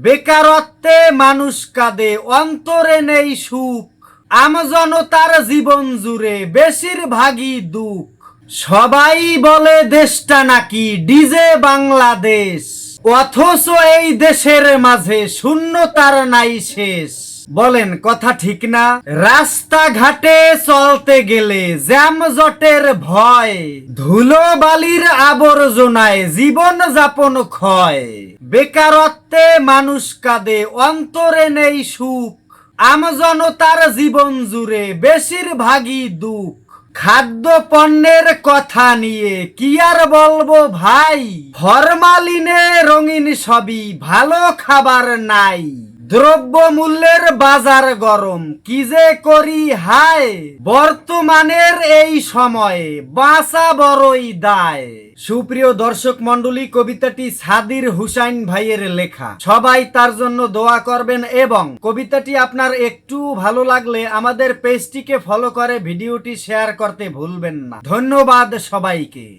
বেকারত্বে মানুষ কাঁদে, অন্তরে নেই সুখ। আমজনতার জীবন জুড়ে বেশিরভাগই দুঃখ। সবাই বলে দেশটা নাকি ডিজে বাংলাদেশ। অথচ এই দেশের মাঝে শূন্যতার নাই শেষ। বলেন, কথা ঠিক না? রাস্তাঘাটে চলতে গেলে জ্যাম জটের ভয়। ধুলো বালির আবর্জনায় জীবন যাপন ক্ষয়। বেকারত্বে মানুষ কাঁদে, অন্তরে নেই সুখ। আমজনতার জীবন জুড়ে বেশিরভাগই দুঃখ। খাদ্য পণ্যের কথা নিয়ে কি আর বলব ভাই? ফরমালিনে রঙিন সবই ভালো খাবার নাই। দ্রব্য মূল্যের বাজার গরম। কি যে করি হায়। বর্তমানের এই সময়ে বাঁচা বড়ই দায়। সুপ্রিয় দর্শক মন্ডলী কবিতাটি সাদির হুসাইন ভাইয়ের লেখা। সবাই তার জন্য দোয়া করবেন এবং কবিতাটি আপনার একটু ভালো লাগলে আমাদের পেজটিকে ফলো করে ভিডিওটি শেয়ার করতে ভুলবেন না। ধন্যবাদ সবাইকে।